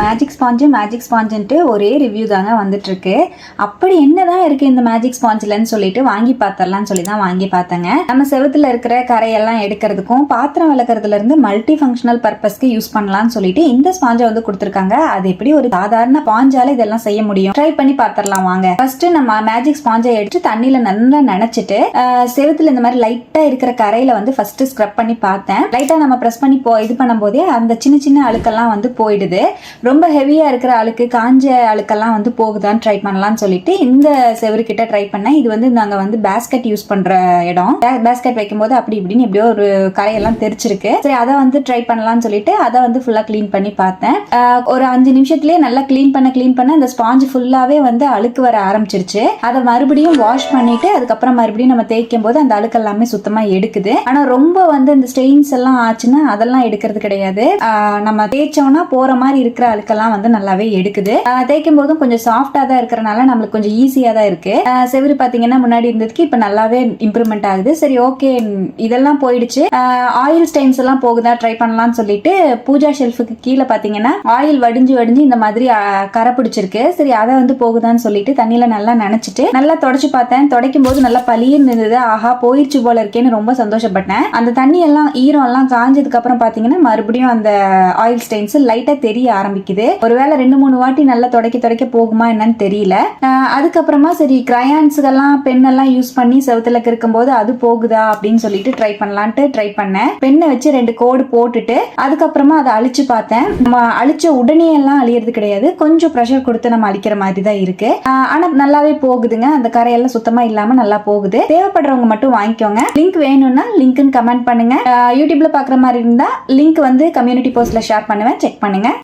Magic sponge magic ஸ்பாஞ்சுன்ட்டு ஒரே review தாங்க வந்துட்டுருக்கு. அப்படி அப்படி என்னதான் இருக்கு இந்த மேஜிக் ஸ்பாஞ்சிலன்னு சொல்லிட்டு வாங்கி பார்த்தரலாம்னு சொல்லி தான் வாங்கி பார்த்தேங்க. நம்ம செவுத்துல இருக்கிற கரையெல்லாம் எடுக்கிறதுக்கும் பாத்திரம் விளக்குறதுல இருந்து மல்டி ஃபங்க்ஷனல் பர்பஸ்க்கு யூஸ் பண்ணலாம்னு சொல்லிட்டு இந்த ஸ்பாஞ்சை வந்து கொடுத்துருக்காங்க. அது எப்படி ஒரு சாதாரண ஸ்பாஞ்சால இதெல்லாம் செய்ய முடியும்? ட்ரை பண்ணி பார்த்தரலாம் வாங்க. ஃபர்ஸ்ட் நம்ம மேஜிக் ஸ்பாஞ்சை எடுத்து தண்ணியில நல்லா நினைச்சிட்டு ஆஹ், செவுத்துல இந்த மாதிரி லைட்டா இருக்கிற கரையில வந்து ஃபர்ஸ்ட் ஸ்க்ரப் பண்ணி பார்த்தேன். லைட்டா நம்ம ப்ரெஸ் பண்ணி போ இது பண்ணும்போதே அந்த சின்ன சின்ன அழுக்கெல்லாம் வந்து போயிடுது. ரொம்ப ஹெவியாக இருக்கிற அழுக்கு காஞ்ச அழுக்கெல்லாம் வந்து போகுதான்னு ட்ரை பண்ணலாம்னு சொல்லிட்டு இந்த செவருக்கிட்ட ட்ரை பண்ணேன். இது வந்து நாங்கள் வந்து பேஸ்கெட் யூஸ் பண்ணுற இடம். பேஸ்கெட் வைக்கும்போது அப்படி இப்படின்னு எப்படியோ ஒரு கரையெல்லாம் தெரிச்சிருக்கு. சரி அதை வந்து ட்ரை பண்ணலாம்னு சொல்லிட்டு அதை வந்து ஃபுல்லாக க்ளீன் பண்ணி பார்த்தேன். ஒரு அஞ்சு நிமிஷத்துலேயே நல்லா க்ளீன் பண்ண க்ளீன் பண்ண அந்த ஸ்பாஞ்ச் ஃபுல்லாகவே வந்து அழுக்கு வர ஆரம்பிச்சிருச்சு. அதை மறுபடியும் வாஷ் பண்ணிட்டு அதுக்கப்புறம் மறுபடியும் நம்ம தேய்க்கும் போது அந்த அழுக்கு எல்லாமே சுத்தமாக எடுக்குது. ஆனால் ரொம்ப வந்து இந்த ஸ்டெயின்ஸ் எல்லாம் ஆச்சுன்னா அதெல்லாம் எடுக்கிறது கிடையாது. நம்ம தேய்ச்சோம்னா போகிற மாதிரி இருக்கிற அழுக்கெல்லாம் வந்து நல்லாவே எடுக்குது. தேய்க்கும் போதும் கொஞ்சம் சாஃப்டா தான் இருக்கிறனால நம்மளுக்கு கொஞ்சம் ஈஸியா தான் இருக்கு. ஆஹ் செவுரு பாத்தீங்கன்னா முன்னாடி இருந்ததுக்கு இப்ப நல்லாவே இம்ப்ரூவ்மெண்ட் ஆகுது. சரி ஓகே இதெல்லாம் போயிடுச்சு. ஆயில் ஸ்டைன்ஸ் எல்லாம் போகுதா? ட்ரை பண்ணலாம்னு சொல்லிட்டு பூஜா ஷெல்ஃபுக்கு கீழே பாத்தீங்கன்னா ஆயில் வடிஞ்சு வடிஞ்சு இந்த மாதிரி கரை பிடிச்சிருக்கு. சரி அதை வந்து போகுதான்னு சொல்லிட்டு தண்ணியில நல்லா நினைச்சிட்டு நல்லா தொடச்சு பார்த்தேன். தொடக்கும் போது நல்லா பளிர்னு இருந்தது. ஆஹா போயிடுச்சு போல இருக்கேன்னு ரொம்ப சந்தோஷப்பட்டேன். அந்த தண்ணி எல்லாம் ஈரம் எல்லாம் காஞ்சதுக்கு அப்புறம் பாத்தீங்கன்னா மறுபடியும் அந்த ஆயில் ஸ்டைன்ஸ் லைட்டா தெரிய ஆரம்பிக்கும் ஆரம்பிக்குது ஒருவேளை ரெண்டு மூணு வாட்டி நல்லா துடைக்க துடைக்க போகுமா என்னன்னு தெரியல. அதுக்கப்புறமா சரி கிரையான்ஸுகெல்லாம் பெண்ணெல்லாம் யூஸ் பண்ணி செவுத்துல இருக்கும்போது அது போகுதா அப்படின்னு சொல்லிட்டு ட்ரை பண்ணலான்ட்டு ட்ரை பண்ணேன். பெண்ணை வச்சு ரெண்டு கோடு போட்டுட்டு அதுக்கப்புறமா அதை அழிச்சு பார்த்தேன். நம்ம அழிச்ச உடனே எல்லாம் அழியறது கிடையாது. கொஞ்சம் ப்ரெஷர் கொடுத்து நம்ம அழிக்கிற மாதிரி தான் இருக்கு. ஆனா நல்லாவே போகுதுங்க. அந்த கரையெல்லாம் சுத்தமா இல்லாம நல்லா போகுது. தேவைப்படுறவங்க மட்டும் வாங்கிக்கோங்க. லிங்க் வேணும்னா லிங்க்னு கமெண்ட் பண்ணுங்க. யூடியூப்ல பாக்குற மாதிரி இருந்தா லிங்க் வந்து கம்யூனிட்டி போஸ்ட்ல ஷேர் பண்ணுவேன். செக் பண்ணுங்க.